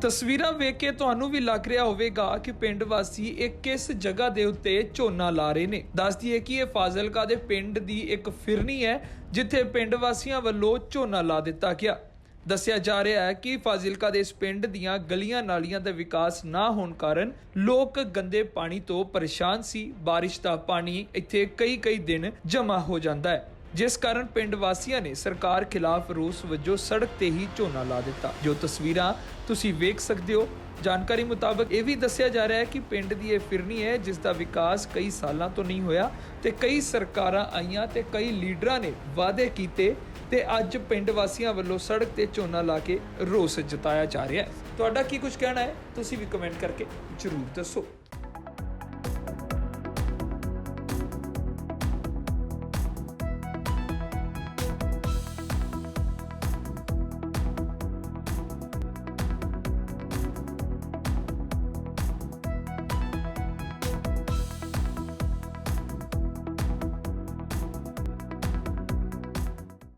ਤਸਵੀਰਾਂ ਵੇਖ ਕੇ ਤੁਹਾਨੂੰ ਵੀ ਲੱਗ ਰਿਹਾ ਹੋਵੇਗਾ ਕਿ ਪਿੰਡ ਵਾਸੀ ਇਹ ਕਿਸ ਜਗ੍ਹਾ ਦੇ ਉੱਤੇ ਝੋਨਾ ਲਾ ਰਹੇ ਨੇ। ਦੱਸ ਦਈਏ ਕਿ ਇਹ ਫਾਜ਼ਿਲਕਾ ਦੇ ਪਿੰਡ ਦੀ ਇੱਕ ਫਿਰਨੀ ਹੈ, ਜਿੱਥੇ ਪਿੰਡ ਵਾਸੀਆਂ ਵੱਲੋਂ ਝੋਨਾ ਲਾ ਦਿੱਤਾ ਗਿਆ। ਦੱਸਿਆ ਜਾ ਰਿਹਾ ਹੈ ਕਿ ਫਾਜ਼ਿਲਕਾ ਦੇ ਇਸ ਪਿੰਡ ਦੀਆਂ ਗਲੀਆਂ ਨਾਲੀਆਂ ਦਾ ਵਿਕਾਸ ਨਾ ਹੋਣ ਕਾਰਨ ਲੋਕ ਗੰਦੇ ਪਾਣੀ ਤੋਂ ਪਰੇਸ਼ਾਨ ਸੀ। ਬਾਰਿਸ਼ ਦਾ ਪਾਣੀ ਇੱਥੇ ਕਈ ਕਈ ਦਿਨ ਜਮ੍ਹਾਂ ਹੋ ਜਾਂਦਾ ਹੈ। ਜਿਸ ਕਾਰਨ ਪਿੰਡ ਵਾਸੀਆਂ ਨੇ ਸਰਕਾਰ ਖਿਲਾਫ ਰੋਸ ਵਜੋਂ ਸੜਕ ਤੇ ਹੀ ਝੋਨਾ ਲਾ ਦਿੱਤਾ। ਜੋ ਤਸਵੀਰਾਂ ਤੁਸੀਂ ਵੇਖ ਸਕਦੇ ਹੋ, ਜਾਣਕਾਰੀ ਮੁਤਾਬਕ ਇਹ ਵੀ ਦੱਸਿਆ ਜਾ ਰਿਹਾ ਹੈ ਕਿ ਪਿੰਡ ਦੀ ਇਹ ਫਿਰਨੀ ਹੈ, ਜਿਸ ਦਾ ਵਿਕਾਸ ਕਈ ਸਾਲਾਂ ਤੋਂ ਨਹੀਂ ਹੋਇਆ ਤੇ ਕਈ ਸਰਕਾਰਾਂ ਆਈਆਂ ਤੇ ਕਈ ਲੀਡਰਾਂ ਨੇ ਵਾਅਦੇ ਕੀਤੇ ਤੇ ਅੱਜ ਪਿੰਡ ਵਾਸੀਆਂ ਵੱਲੋਂ ਸੜਕ ਤੇ ਝੋਨਾ ਲਾ ਕੇ ਰੋਸ ਜਤਾਇਆ ਜਾ ਰਿਹਾ ਹੈ। ਤੁਹਾਡਾ ਕੀ ਕੁਝ ਕਹਿਣਾ ਹੈ? ਤੁਸੀਂ ਵੀ ਕਮੈਂਟ ਕਰਕੇ ਜਰੂਰ ਦੱਸੋ।